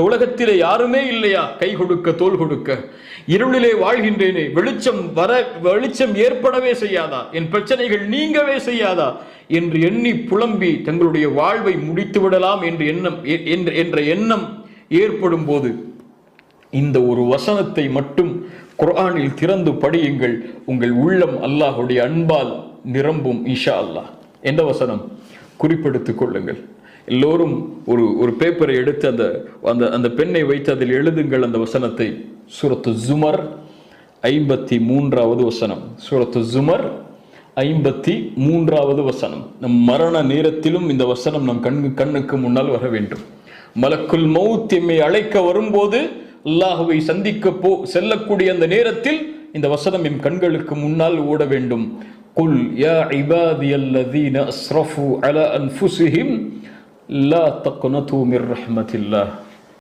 இந்த உலகத்திலே யாருமே இல்லையா? கை கொடுக்க தோல் கொடுக்க. இருளிலே வாழ்கின்றேனே. வெளிச்சம் வர வெளிச்சம் ஏற்படவே செய்யாதா? என் பிரச்சனைகள் நீங்கவே செய்யாதா? என்று எண்ணி புலம்பி தங்களுடைய வாழ்வை முடித்து விடலாம் என்று எண்ணம் எ- என்ற- என்ற எண்ணம் ஏற்படும் போது இந்த ஒரு வசனத்தை மட்டும் குர்ஆனில் திறந்து படியுங்கள். உங்கள் உள்ளம் அல்லாஹுடைய அன்பால் நிரம்பும் இஷா அல்லாஹ். எந்த வசனம்? குறிப்பெடுத்துக் கொள்ளுங்கள். எல்லோரும் ஒரு ஒரு பேப்பரை எடுத்து அந்த அந்த அந்த பெண்ணை வைத்து அதில் எழுதுங்கள் அந்த வசனத்தை. சூரத்து ஜுமர் ஐம்பத்தி மூன்றாவது வசனம். சூரத்து ஜுமர் ஐம்பத்தி மூன்றாவது வசனம். நம் மரண நேரத்திலும் இந்த வசனம் நம் கண் கண்ணுக்கு முன்னால் வர வேண்டும். மலக்குள் மௌத் எம்மை அழைக்க வரும்போது அல்லாஹுவை சந்திக்க போ செல்லக்கூடிய அந்த நேரத்தில் இந்த வசனம் எம் கண்களுக்கு முன்னால் ஓட வேண்டும். குல் யா இபாதியல்லதீன அஸ்ரஃபு அலா لا تقنطوا من رحمة الله.